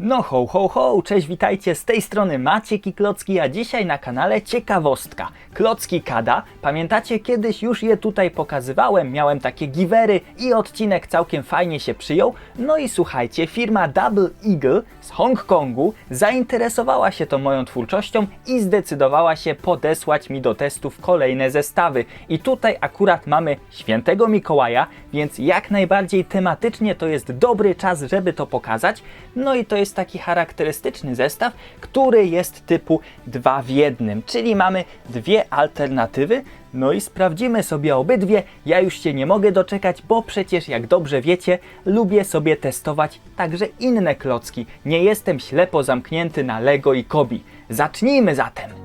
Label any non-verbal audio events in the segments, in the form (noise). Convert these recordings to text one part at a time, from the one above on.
No ho, ho, ho, cześć, witajcie, z tej strony Maciek i Klocki, a dzisiaj na kanale ciekawostka. Klocki Kada, pamiętacie, kiedyś już je tutaj pokazywałem, miałem takie givery i odcinek całkiem fajnie się przyjął. No i słuchajcie, firma Double Eagle z Hongkongu zainteresowała się tą moją twórczością i zdecydowała się podesłać mi do testów kolejne zestawy. I tutaj akurat mamy świętego Mikołaja, więc jak najbardziej tematycznie to jest dobry czas, żeby to pokazać. No i to jest taki charakterystyczny zestaw, który jest typu 2 w jednym, czyli mamy dwie alternatywy. No i sprawdzimy sobie obydwie. Ja już się nie mogę doczekać, bo przecież jak dobrze wiecie, lubię sobie testować także inne klocki. Nie jestem ślepo zamknięty na Lego i Kobi. Zacznijmy zatem.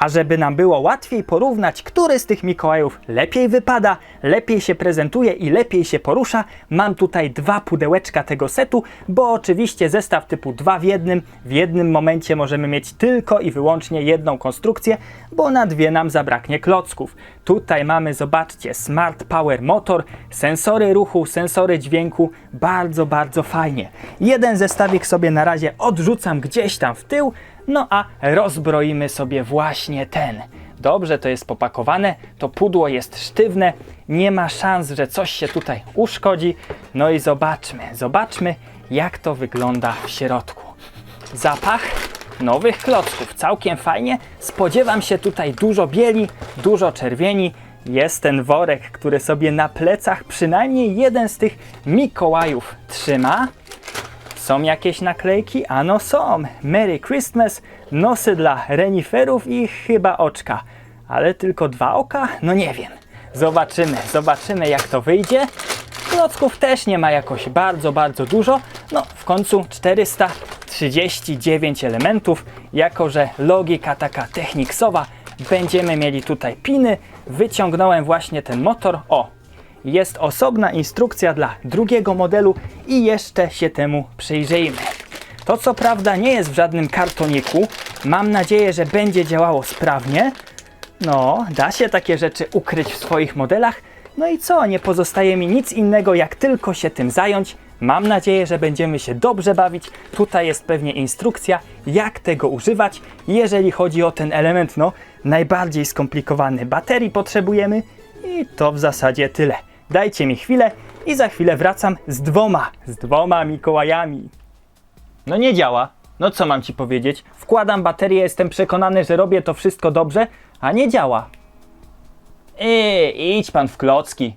A żeby nam było łatwiej porównać, który z tych Mikołajów lepiej wypada, lepiej się prezentuje i lepiej się porusza, mam tutaj dwa pudełeczka tego setu, bo oczywiście zestaw typu 2 w jednym, w jednym momencie możemy mieć tylko i wyłącznie jedną konstrukcję, bo na dwie nam zabraknie klocków. Tutaj mamy, zobaczcie, Smart Power Motor, sensory ruchu, sensory dźwięku, bardzo, bardzo fajnie. Jeden zestawik sobie na razie odrzucam gdzieś tam w tył, no a rozbroimy sobie właśnie ten. Dobrze to jest popakowane, to pudło jest sztywne, nie ma szans, że coś się tutaj uszkodzi. No i zobaczmy, zobaczmy jak to wygląda w środku. Zapach nowych klocków, całkiem fajnie. Spodziewam się tutaj dużo bieli, dużo czerwieni. Jest ten worek, który sobie na plecach przynajmniej jeden z tych Mikołajów trzyma. Są jakieś naklejki? Ano są. Merry Christmas, nosy dla reniferów i chyba oczka. Ale tylko dwa oka? No nie wiem. Zobaczymy, zobaczymy jak to wyjdzie. Klocków też nie ma jakoś bardzo, bardzo dużo. No w końcu 439 elementów. Jako, że logika taka techniksowa, będziemy mieli tutaj piny. Wyciągnąłem właśnie ten motor. O, jest osobna instrukcja dla drugiego modelu i jeszcze się temu przyjrzyjmy. To co prawda nie jest w żadnym kartoniku, mam nadzieję, że będzie działało sprawnie. No, da się takie rzeczy ukryć w swoich modelach. No i co, nie pozostaje mi nic innego jak tylko się tym zająć. Mam nadzieję, że będziemy się dobrze bawić. Tutaj jest pewnie instrukcja, jak tego używać. Jeżeli chodzi o ten element, no, najbardziej skomplikowany baterii potrzebujemy. I to w zasadzie tyle. Dajcie mi chwilę i za chwilę wracam z dwoma, z dwoma Mikołajami. No nie działa. No co mam ci powiedzieć? Wkładam baterię, jestem przekonany, że robię to wszystko dobrze, a nie działa. Ej, idź pan w klocki.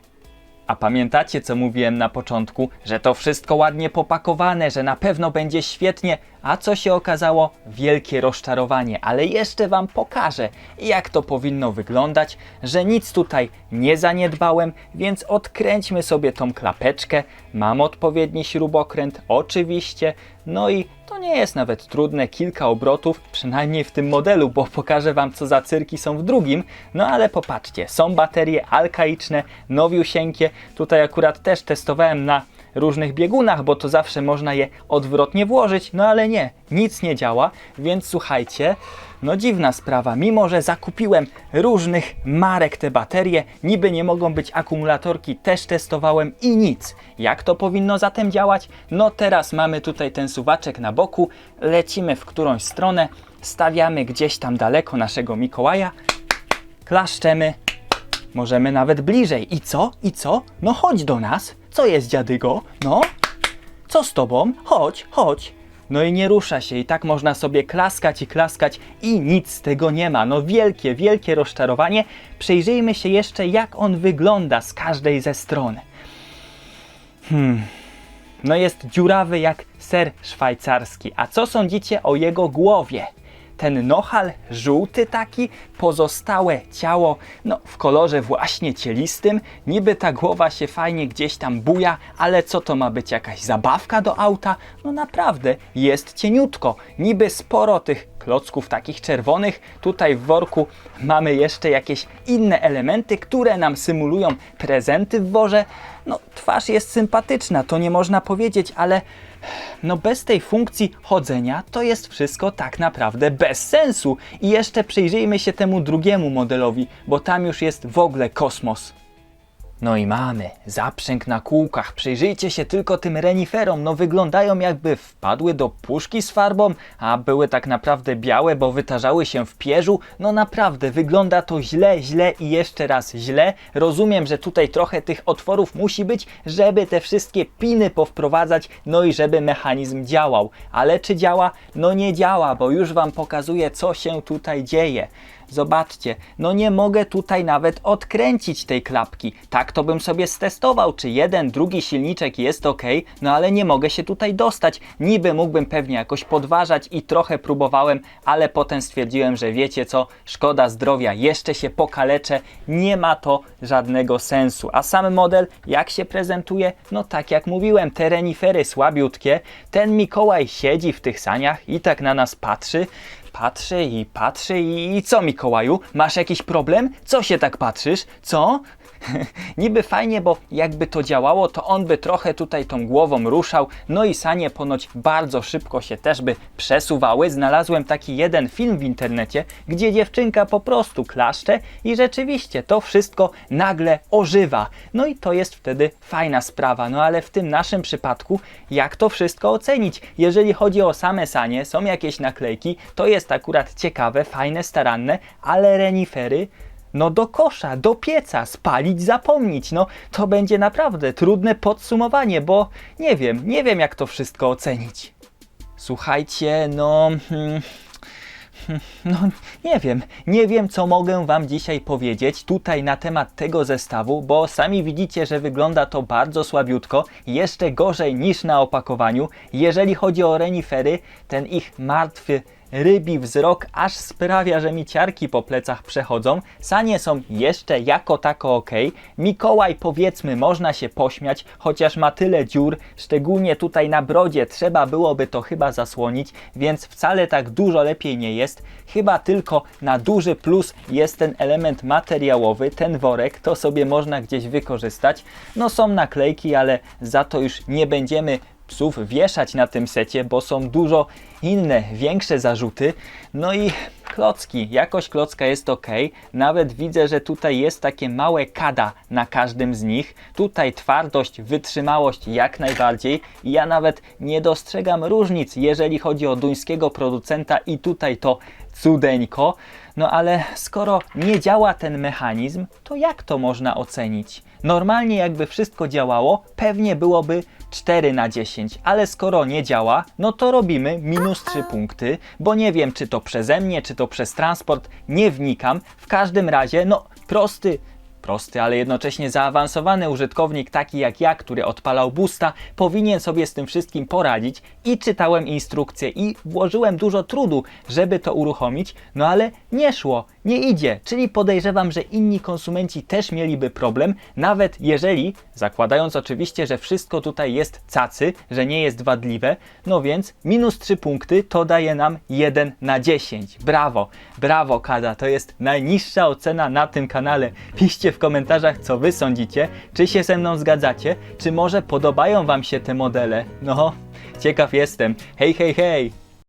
A pamiętacie, co mówiłem na początku, że to wszystko ładnie popakowane, że na pewno będzie świetnie, a co się okazało? Wielkie rozczarowanie, ale jeszcze Wam pokażę, jak to powinno wyglądać, że nic tutaj nie zaniedbałem, więc odkręćmy sobie tą klapeczkę. Mam odpowiedni śrubokręt, oczywiście, no i to nie jest nawet trudne, kilka obrotów, przynajmniej w tym modelu, bo pokażę Wam, co za cyrki są w drugim. No ale popatrzcie, są baterie alkaiczne, nowiusieńkie. Tutaj akurat też testowałem na różnych biegunach, bo to zawsze można je odwrotnie włożyć, no ale nie, nic nie działa, więc słuchajcie, no dziwna sprawa, mimo że zakupiłem różnych marek te baterie, niby nie mogą być akumulatorki, też testowałem i nic. Jak to powinno zatem działać? No teraz mamy tutaj ten suwaczek na boku, lecimy w którąś stronę, stawiamy gdzieś tam daleko naszego Mikołaja, klaszczemy, możemy nawet bliżej. I co? I co? No chodź do nas. Co jest dziadygo? No? Co z tobą? Chodź, chodź. No i nie rusza się i tak można sobie klaskać i klaskać i nic z tego nie ma. No wielkie, wielkie rozczarowanie. Przyjrzyjmy się jeszcze jak on wygląda z każdej ze stron. Hmm. No jest dziurawy jak ser szwajcarski. A co sądzicie o jego głowie? Ten nohal żółty taki, pozostałe ciało, no w kolorze właśnie cielistym, niby ta głowa się fajnie gdzieś tam buja, ale co to ma być jakaś zabawka do auta? No naprawdę, jest cieniutko, niby sporo tych klocków takich czerwonych. Tutaj w worku mamy jeszcze jakieś inne elementy, które nam symulują prezenty w worze. no twarz jest sympatyczna, to nie można powiedzieć, ale no bez tej funkcji chodzenia to jest wszystko tak naprawdę bez sensu. I jeszcze przyjrzyjmy się temu drugiemu modelowi, bo tam już jest w ogóle kosmos. No i mamy zaprzęg na kółkach. Przyjrzyjcie się tylko tym reniferom. No wyglądają jakby wpadły do puszki z farbą, a były tak naprawdę białe, bo wytarzały się w pierzu. No naprawdę wygląda to źle, źle i jeszcze raz źle. Rozumiem, że tutaj trochę tych otworów musi być, żeby te wszystkie piny powprowadzać, no i żeby mechanizm działał. Ale czy działa? No nie działa, bo już Wam pokazuję, co się tutaj dzieje. Zobaczcie, no nie mogę tutaj nawet odkręcić tej klapki. Tak to bym sobie stestował, czy jeden, drugi silniczek jest ok, no ale nie mogę się tutaj dostać. Niby mógłbym pewnie jakoś podważać i trochę próbowałem, ale potem stwierdziłem, że wiecie co, szkoda zdrowia, jeszcze się pokaleczę, nie ma to żadnego sensu. A sam model, jak się prezentuje? No tak jak mówiłem, te renifery słabiutkie, ten Mikołaj siedzi w tych saniach i tak na nas patrzy, Patrzy i patrzy i, i co Mikołaju? Masz jakiś problem? Co się tak patrzysz? Co? (laughs) Niby fajnie, bo jakby to działało, to on by trochę tutaj tą głową ruszał, no i sanie ponoć bardzo szybko się też by przesuwały. Znalazłem taki jeden film w internecie, gdzie dziewczynka po prostu klaszcze i rzeczywiście to wszystko nagle ożywa. No i to jest wtedy fajna sprawa, no ale w tym naszym przypadku jak to wszystko ocenić? Jeżeli chodzi o same sanie, są jakieś naklejki, to jest akurat ciekawe, fajne, staranne, ale renifery no do kosza, do pieca, spalić, zapomnieć. No to będzie naprawdę trudne podsumowanie, bo nie wiem, nie wiem jak to wszystko ocenić. Słuchajcie, no. hmm, hmm, No, nie wiem, nie wiem, co mogę Wam dzisiaj powiedzieć tutaj na temat tego zestawu, bo sami widzicie, że wygląda to bardzo słabiutko, jeszcze gorzej niż na opakowaniu. Jeżeli chodzi o renifery, ten ich martwy rybi wzrok aż sprawia, że mi ciarki po plecach przechodzą. Sanie są jeszcze jako tako ok. Mikołaj powiedzmy można się pośmiać, chociaż ma tyle dziur, szczególnie tutaj na brodzie trzeba byłoby to chyba zasłonić, więc wcale tak dużo lepiej nie jest. Chyba tylko na duży plus jest ten element materiałowy, ten worek, to sobie można gdzieś wykorzystać. No są naklejki, ale za to już nie będziemy psów wieszać na tym secie, bo są dużo inne, większe zarzuty. No i klocki, jakość klocka jest ok. Nawet widzę, że tutaj jest takie małe kada na każdym z nich. Tutaj twardość, wytrzymałość jak najbardziej. I ja nawet nie dostrzegam różnic, jeżeli chodzi o duńskiego producenta i tutaj to cudeńko. No ale skoro nie działa ten mechanizm, to jak to można ocenić? Normalnie jakby wszystko działało, pewnie byłoby 4 na 10, ale skoro nie działa, no to robimy minus 3 punkty, bo nie wiem czy to przeze mnie, czy to przez transport, nie wnikam. W każdym razie, no prosty Prosty, ale jednocześnie zaawansowany użytkownik, taki jak ja, który odpalał boosta, powinien sobie z tym wszystkim poradzić. I czytałem instrukcję i włożyłem dużo trudu, żeby to uruchomić, no ale nie szło, nie idzie, czyli podejrzewam, że inni konsumenci też mieliby problem, nawet jeżeli, zakładając oczywiście, że wszystko tutaj jest cacy, że nie jest wadliwe, no więc minus 3 punkty to daje nam 1 na 10. Brawo, brawo Kada, to jest najniższa ocena na tym kanale. Piszcie w komentarzach, co wy sądzicie, czy się ze mną zgadzacie, czy może podobają wam się te modele. No, ciekaw jestem. Hej, hej, hej!